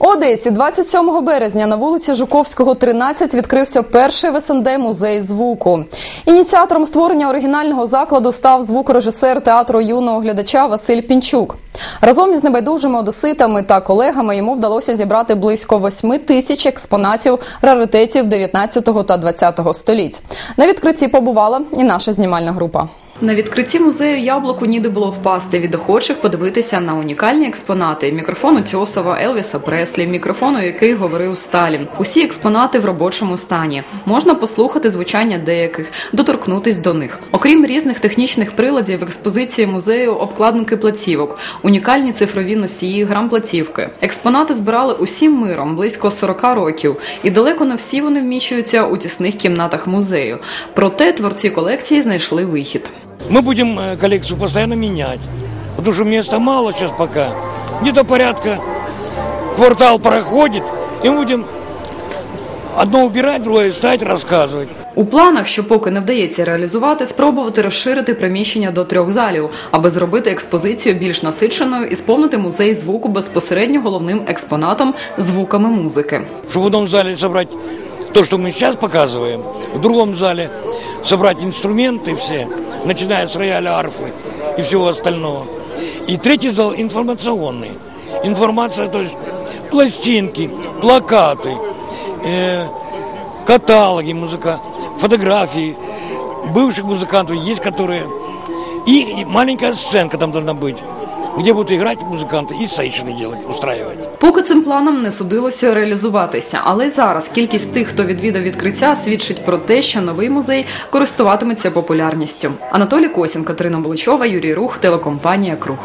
Одесі 27 березня на вулиці Жуковського, 13 відкрився перший в СНД музей звуку. Ініціатором створення оригінального закладу став звукорежисер театру юного глядача Василь Пінчук. Разом із небайдужими одеситами та колегами йому вдалося зібрати близько 8 тисяч експонатів раритетів 19 та 20 століть. На відкритті побувала і наша знімальна група. На відкритті музею яблуку ніде було впасти від охочих подивитися на унікальні експонати: мікрофон Утьосова, Елвіса Преслі, мікрофон, у який говорив Сталін. Усі експонати в робочому стані. Можна послухати звучання деяких, доторкнутись до них. Окрім різних технічних приладів, в експозиції музею обкладинки платівок, унікальні цифрові носії, грамплатівки. Експонати збирали усім миром близько 40 років, і далеко не всі вони вміщуються у тісних кімнатах музею. Проте творці колекції знайшли вихід. Мы будем э, коллекцию постоянно менять, потому что места мало сейчас пока. Где-то порядка квартал проходит, и мы будем одно убирать, другое ставить, рассказывать. У планах, що поки не вдається реалізувати, спробувати розширити приміщення до трьох залів, аби зробити експозицію більш насиченою і сповнити музей звуку безпосередньо головним експонатом звуками музики. Чтобы в одном зале собрать то, что мы сейчас показываем, в другом зале собрать инструменты все, начиная с рояля, арфы и всего остального. И третий зал информационный. Информация, то есть пластинки, плакаты, э, каталоги музыка, фотографии бывших музыкантов есть, которые... И, маленькая сценка там должна быть, где будут играть музыканты и сейшины делать, устраивать. Поки цим планом не судилося реалізуватися, але й зараз кількість тих, хто відвідав відкриття, свідчить про те, що новий музей користуватиметься популярністю. Анатолій Косін, Катерина Буличова, Юрій Рух, телекомпанія Круг.